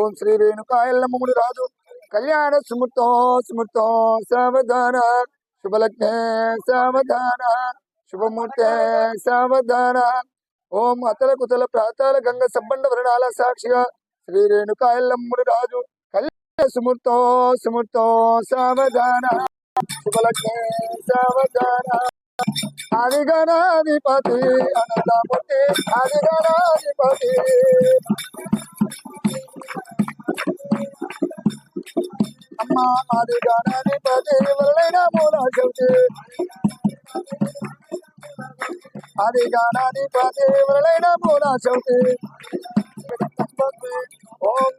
ఓం శ్రీ రేణుకాయల్లమ్మముని రాజు. కళ్యాణ సుమృతో సుమృతో సావధాన. శుభలగ్నే సావధాన. శుభమూర్తే సావధాన. ఓం అతల కుతల ప్రాతాల గంగ సంబంధ వరణాల సాక్షిగా శ్రీ రేణుకాయల్లమ్ముడి రాజు. కళ్యాణ సుమృతో సుమృతో సావధాన. శుభలగ్నే సావధాన. அதிகனாதிபதி அனந்தமுத்தி அதிகனாதிபதி. அம்மா அதிகனாதிபதி இவர்களை நாமூலா செல்வி அதிகனாதிபதி இவர்களை நாமூலா செல்வி ஓம்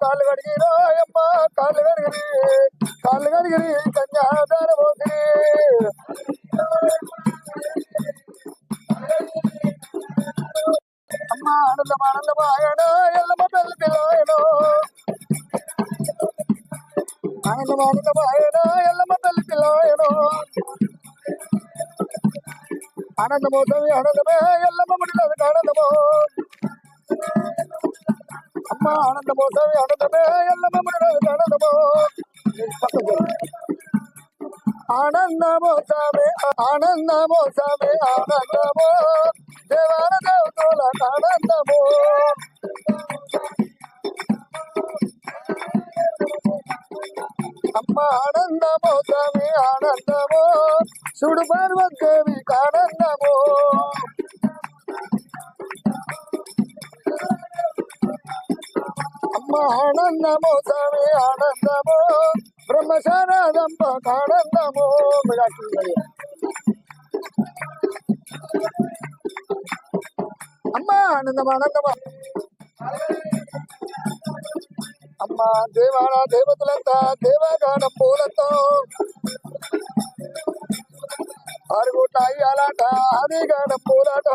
కాళ్ళు కడిగిరో అమ్మ కాళ్ళు కడిగిరి కాళ్ళు కడిగిరి కన్యాదాన పోసిరి అమ్మ ఆనందం ఆనందమాయన ఎల్లమ్మ తల్లి పిల్లాయనో ఆనందం ఆనందమాయన ఎల్లమ్మ తల్లి పిల్లాయనో ఆనందమోసమి ఆనందమో సామి ఆనందమో. సామి ఆనందమో. దేవాన దేవతల ఆనందమో. అమ్మ ఆనందమో స్వామి ఆనందమో. చూడు పార్వదేవి ఆనందమో అమ్మ ఆనందమో స్వామి ఆనందమో. బ్రహ్మశానాదంప ఆనందమో అమ్మ ఆనందం ఆనందమా. అమ్మ దేవాల దేవతలంతా దేవగానం పూలతో. ఆరుగుట అయ్యాలాట ఆదిగానం పూలాట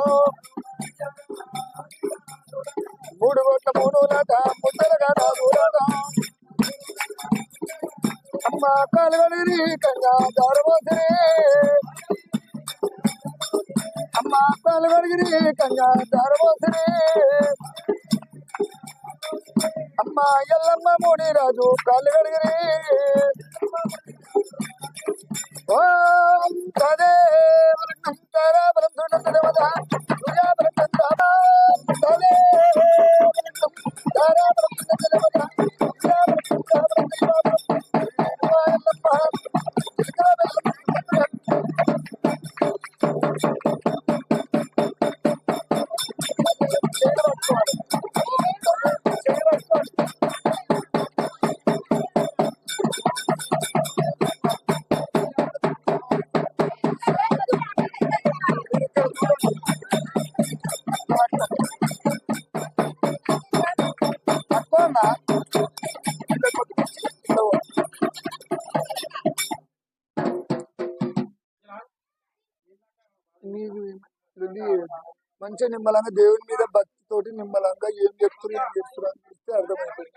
మూడు కోట్ల మూడులాట ముద్దలగాట మూలాట. అమ్మ కాలువని కంగా దారబోసిరి అమ్మ కాలువడిగిరి కంగా దారబోసిరి అమ్మ ఎల్లమ్మ మూడి రాజు కాళ్ళు నుంచి నిమ్మలంగా దేవుని మీద భక్తితోటి నిమ్మలంగా ఏం చెప్తున్నా ఏం చెప్తున్నా అని చూస్తే అర్థమవుతుంది.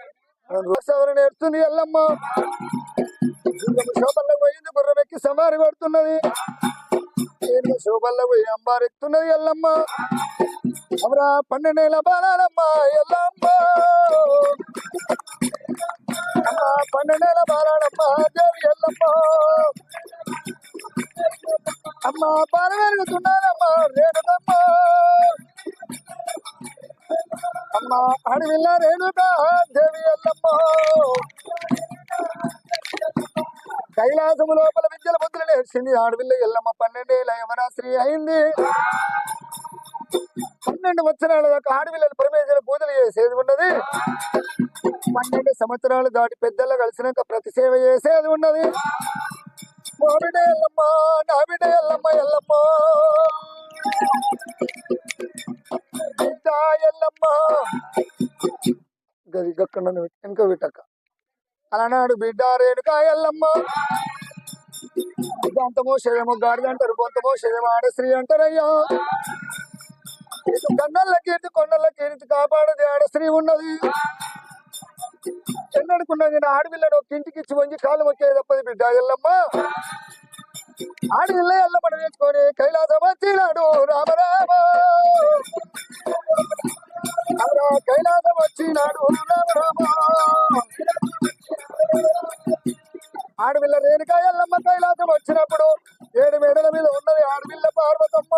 రోజు ఎవరు నేర్చుంది ఎల్లమ్మ? శోభల్లో పోయింది గుర్రెక్కి సమారి పడుతున్నది శోభల్లో పోయి అంబారెత్తున్నది ఎల్లమ్మ. అవరా పన్నెండేళ్ళ బాలమ్మ ఎల్లమ్మ. అమ్మ పన్నెండేళ్ళ బాలమ్మ దేవి ఎల్లమ్మ. అమ్మ పాల వెలుగుతున్నానమ్మ రేణుకమ్మ. అమ్మ అడవిల్ల రేణుక దేవి ఎల్లమ్మ కైలాసము లోపల విద్యల బుద్ధులు నేర్చింది ఆడవిల్ల ఎల్లమ్మ పన్నెండేళ్ళ యవనాశ్రీ అయింది. పన్నెండు వచ్చరాల దాకా ఆడవిల్లలు ప్రవేశ పూజలు చేసేది ఉన్నది. పన్నెండు సంవత్సరాలు దాటి పెద్దలు కలిసినాక ప్రతి సేవ చేసేది ఉన్నది. మా ఎల్లమ్మ ఎల్లమ్మ. ఎల్లమ్మ బిడ్డ ఎల్లమ్మ గది గక్కడ వెనక పెట్టక అలనాడు బిడ్డ రేణుక ఎల్లమ్మ. గంతమో శయము గాడిద అంటారు కొంతమో శయము ఆడశ్రీ అంటారయ్యా. ఇటు కన్నల్ల కీర్తి కొండల కీర్తి కాపాడది ఆడశ్రీ ఉన్నది. ఎన్నడుకున్నా నేను ఆడపిల్లను ఒక ఇంటికి ఇచ్చి వంగి కాలు మొక్కేది తప్పది బిడ్డ ఎల్లమ్మ. ఆడపిల్ల ఎల్లమ్మను వేసుకొని కైలాసం వచ్చినాడు రామరామ అవునా, కైలాసం వచ్చినాడు రామరామ ఆడపిల్ల రేణుకా ఎల్లమ్మ కైలాసం వచ్చినప్పుడు ఏడు మేడల మీద ఉన్నది ఆడపిల్ల పార్వతమ్మ.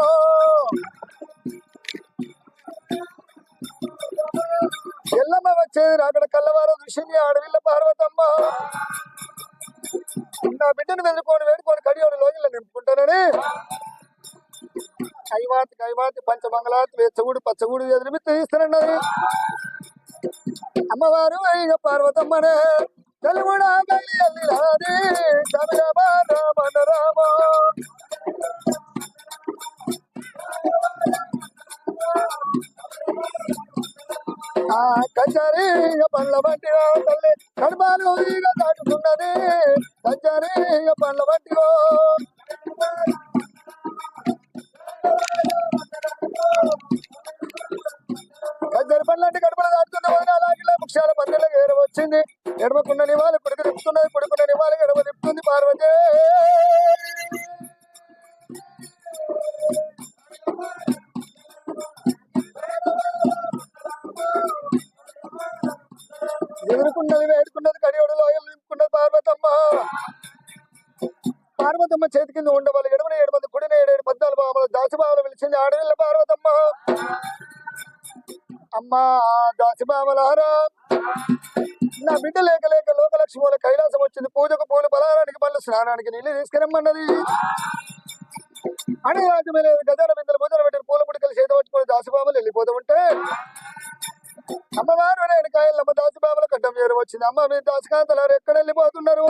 కచారి పండ్ల బట్టిగా తల్లి కడపాలు ఇక దాటుతున్నది కచారి పండ్ల బట్టిలో ఎదురుకున్నది వేడుకున్నది కడియోడు లోయలు నింపుకున్నది పార్వతమ్మ. పార్వతమ్మ చేతి కింద ఉండవాలి ఎడమని ఏడు మంది కుడిన ఏడేడు పద్నాలుగు బామలు దాసిబామలు పిలిచింది ఆడవిల్ల పార్వతమ్మ. అమ్మా దాసిబామలారా నా బిడ్డ లేక లేక లోకలక్ష్మి కైలాసం వచ్చింది. పూజకు పూలు బలారానికి పళ్ళు స్నానానికి నీళ్ళు తీసుకురమ్మన్నది. అమ్మ ఎక్కడ వెళ్ళిపోతున్నారు?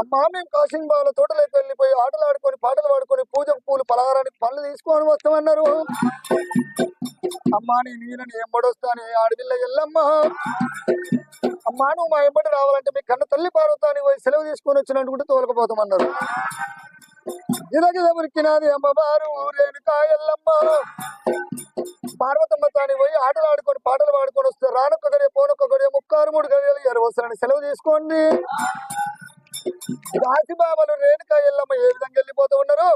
అమ్మా మేము కాశింగ్ బావుల తోటలోకి వెళ్ళిపోయి ఆటలు ఆడుకొని పాటలు పాడుకొని పూజ పూలు పలహారానికి పళ్ళు తీసుకొని వస్తామన్నారు. అమ్మా నీ నీళ్ళని ఎంబడొస్తాను ఆడపిల్ల వెళ్ళమ్మా అమ్మా నువ్వు మా ఎంబడి రావాలంటే మీ కన్న తల్లి పారుతాను పోయి సెలవు తీసుకొని వచ్చినట్టుకుంటే తోలకపోతామన్నారు. ఇదగిద ఉరికినాది అమ్మవారు రేణుకా ఎల్లమ్మ పార్వతమ్మ తాని పోయి ఆటలు ఆడుకొని పాటలు పాడుకొని వస్తే రానొక్క గడియ పోనొక్క గడియ ముక్కారు మూడు గడియలు ఎరవసరాన్ని సెలవు తీసుకోండి. రాసిబాబలు రేణుకా ఎల్లమ్మ ఏ విధంగా వెళ్ళిపోతూ ఉన్నారు?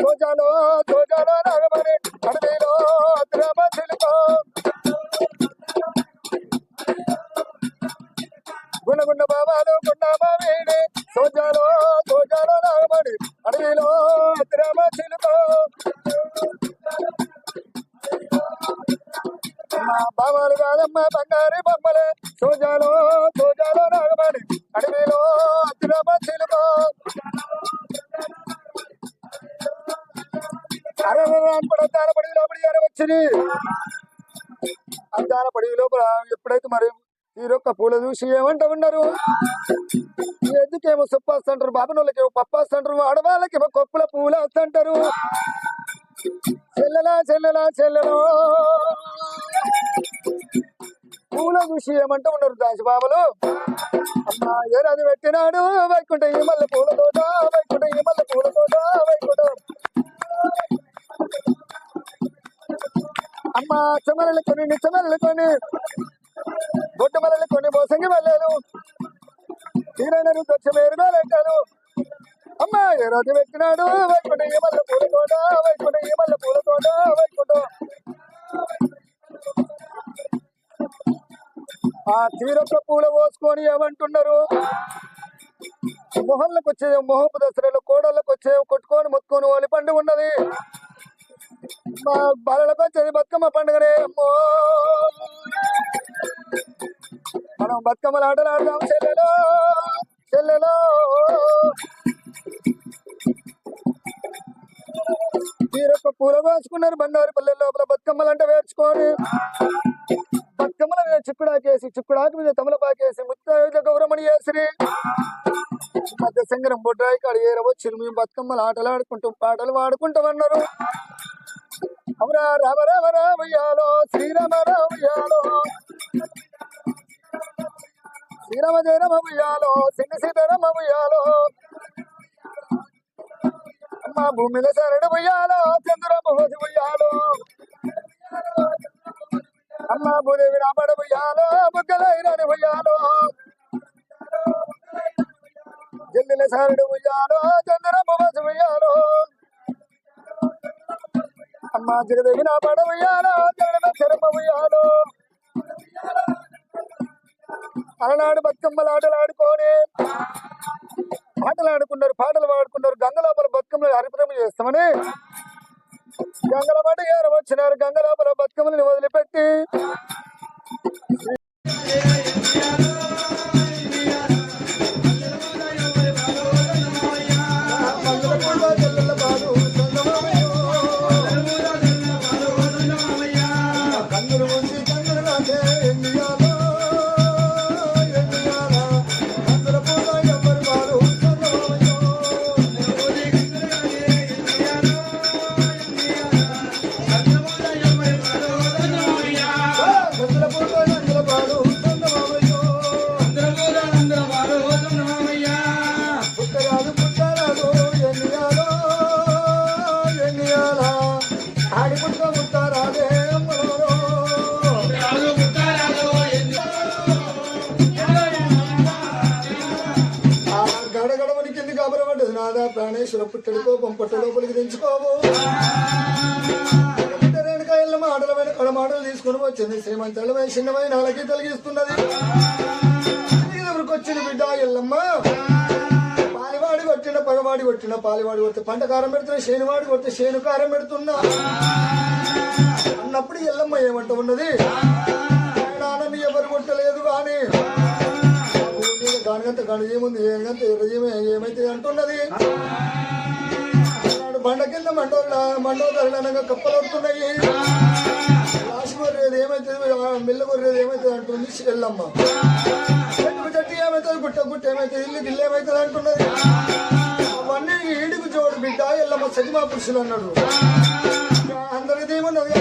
తోజాలో తోజాలో నాగమని మనుషులు ఏమంటా ఉన్నారు? ఎందుకేమో సుప్పాస్ అంటారు బాబనోళ్ళకేమో పప్పాస్ అంటారు ఆడవాళ్ళకేమో కొప్పుల పూలు అంటారు చెల్లెలా చెల్లెలా చెల్లెలో? పూల చూసి ఏమంటూ ఉన్నారు దాసిబాబులు అమ్మా ఏడాది పెట్టినాడు? వైకుంఠ ఈ మల్లె పూల తోట వైకుంఠ ఈ మల్లె పూల తోట వైకుంఠ. అమ్మ చెమరలు కొని నిచ్చమరలు కొని. గొడ్డు మల్లెలు కొన్ని మోసంగి మల్లెలు. తీరైన దక్ష వేరు వేలెట్టాను అమ్మ ఏ రోజు పెట్టినాడు? వైకుంఠ ఈ మల్ల పూల తోట వైకుంఠ ఈ మల్ల పూల తోట వైకుంఠ. ఆ తీరొక్క పూల పోసుకొని ఏమంటున్నారు? మొహల్లోకి వచ్చే మొహపు దసరాలో కోడళ్ళకి వచ్చే కొట్టుకొని మొత్తుకొని ఓలి పండుగ ఉన్నది. మా బాలలకు వచ్చేది బతుకమ్మ పండుగనే అమ్మో. మనం బతుకమ్మలు ఆటలు ఆడదాం చెల్లెలో చెల్లెలో. తీరొక్క పూల వేసుకున్నారు బంగారు పల్లె లోపల బతుకమ్మలు అంటే వేర్చుకొని. బతుకమ్మల మీద చిక్కుడాకేసి చిక్కుడాకు మీద తమలపాకేసి ముత్త గౌరమణి చేసిరి. మధ్య సంగరం బొడ్రాయి కాడ ఏరవచ్చు మేము బతుకమ్మలు ఆటలు ఆడుకుంటూ పాటలు श्री राम राम రామ श्री శ్రీరామ రామయ్యాలో. राम జయరమ ఉయ్యాలో సిన్ని राम ఉయ్యాలో అమ్మ భూమిలో శరణు ఉయ్యాలో చంద్రమ హోసి ఉయ్యాలో అమ్మ భూదేవి రామడ ఉయ్యాలో బుగ్గల ఇరాని జల్లిల శరణ ఉయ్యాలో చంద్రమ అమ్మ జగదేవి నా పడ ఉయ్యాలో ఉయ్యాలో అలనాడు బతుకమ్మలు ఆటలు ఆడుకొని ఆటలు ఆడుకున్నారు పాటలు పాడుకున్నారు గంగ లోపల బతుకమ్మలు హరిపురం చేస్తామని. గంగల మాట గారు వచ్చినారు గంగ లోపల బతుకమ్మలను వదిలిపెట్టి ఆ ఎందుకు కింది నాదా ప్రాణేశ్వర పుట్టడి కోపం పుట్ట లోపలికి తెంచుకోవు రేణుకాయల మాటల మీద కడ మాటలు తీసుకుని వచ్చింది. శ్రీమంతలమై చిన్నమై నాలకి తొలగిస్తున్నది. ఎవరికి వచ్చింది బిడ్డ ఎల్లమ్మ? పాలివాడి కొట్టిన పగవాడి కొట్టిన పాలివాడి కొడితే పంట కారం పెడుతున్నా శేనువాడి కొడితే శేను కారం పెడుతున్నా. అన్నప్పుడు ఎల్లమ్మ ఏమంట ఉన్నది? నాన్నని ఎవరు కొట్టలేదు కానీ గానిగంత గణజ ఏముంది? ఏమంత ఎర్రజీమ ఏమైతే అంటున్నది? నాడు బండ కింద మండోళ్ళ మండోదరగా కప్పలు వస్తున్నాయి లాస్ట్ కొర్రేది ఏమైతుంది మిల్ల కొర్రేది ఏమైతుంది అంటుంది? చెల్లమ్మ చెట్టుకు చెట్టు ఏమైతుంది? గుట్ట గుట్ట ఏమైతుంది? ఇల్లు గిల్లు ఏమైతుంది అంటున్నది? అవన్నీ ఈడుకు జోడు బిడ్డ ఎల్లమ్మ సజిమా పురుషులు అన్నాడు. అందరికి ఏమన్నది?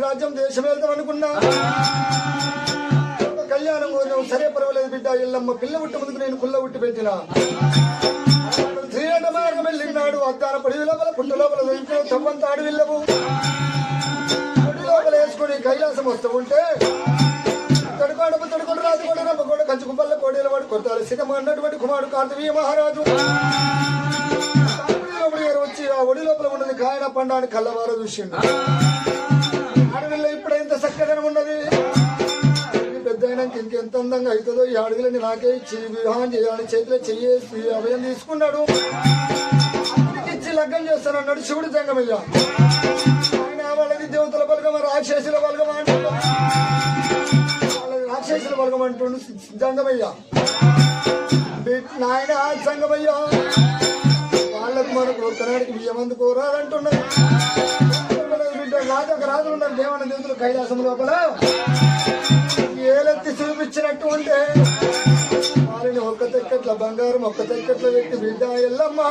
రాజ్యం దేశం వెళ్తాం అనుకున్నా కళ్యాణం కోసం సరే పర్వాలేదు బిడ్డ ఎల్లమ్మ పిల్ల ఉట్టి ముందుకు నేను కుల్ల ఉట్టి పెట్టిన శ్రీరంగ మార్గం వెళ్ళినాడు అద్దాన పడి లోపల పుట్ట లోపల ఇంట్లో తవ్వంత అడవిల్లవు పొడి లోపల వేసుకుని కైలాసం వస్తూ ఉంటే తడుకోడపు తడుకోడు రాజు కూడా రమ్మ కూడా కంచు కుప్పల్ల కోడేల వాడు కొడతారు సిద్ధమ అన్నటువంటి కుమారుడు కార్తవీయ మహారాజు గారు వచ్చి ఆ ఒడి లోపల ఉన్నది కాయన పండాన్ని కళ్ళవారు చూసిండు చక్కదనం ఉన్నది. పెద్ద అయినాక ఇంకెంత అందంగా అవుతుందో ఈ అడుగులని నాకే ఇచ్చి వివాహం చేయాలని చేతిలో చెయ్యేసి అభయం తీసుకున్నాడు. ఇచ్చి లగ్గం చేస్తాను అన్నాడు శివుడు జంగమయ్య. ఆయన వాళ్ళది దేవతల బలగమ రాక్షసుల బలగమ అంటాడు. వాళ్ళది రాక్షసుల బలగం అంటుండు జంగమయ్య. నాయన సంగమయ్య వాళ్ళకు మనకు ఒక్కనాడికి బియ్యం అందుకు రాజు ఒక రాజు ఉన్నారు దేవన దేవుడు కైలాసం లోపల. ఏలెత్తి చూపించినట్టు ఉంటే వారిని ఒక్క తెక్కట్ల బంగారం ఒక్క తెక్కట్ల పెట్టి బిడ్డ ఎల్లమ్మా.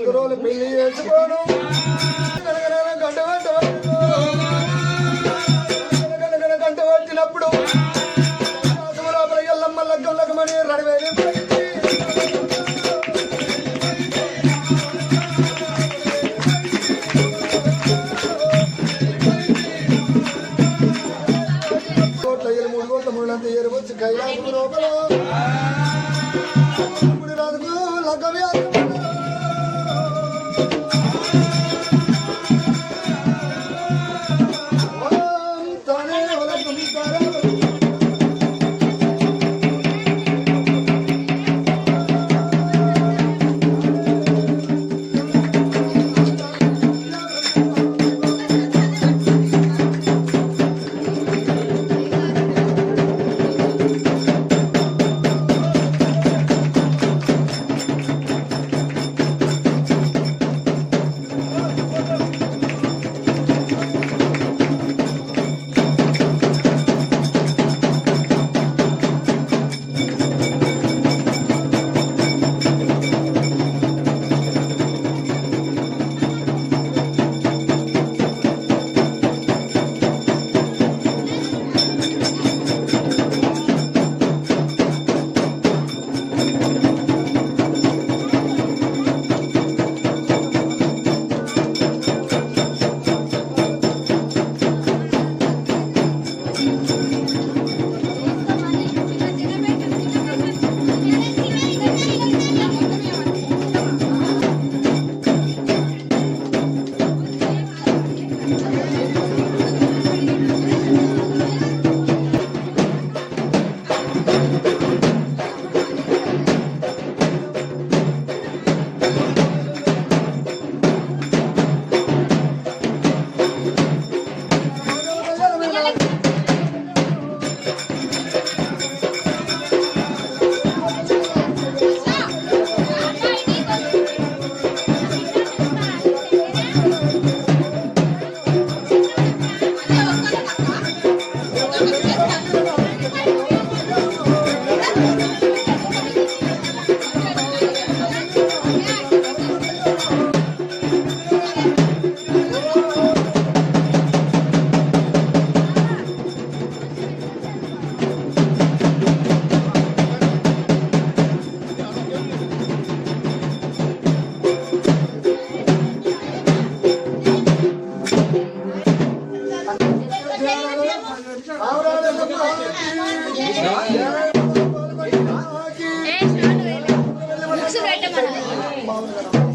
కుర్రోలు పెళ్ళి చేసుకోను బాగుంది కదా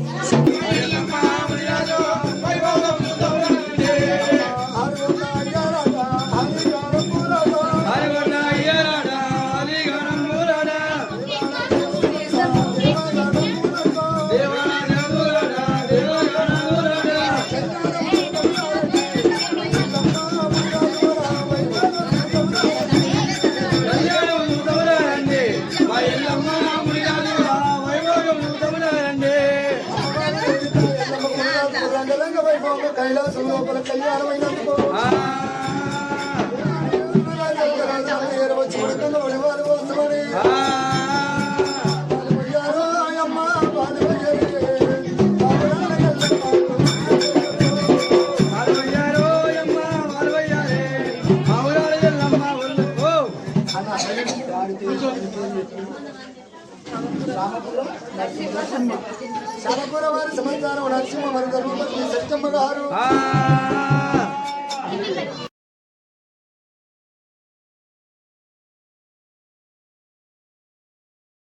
నరసింహ వరద రూపం సత్యమ్మ గారు.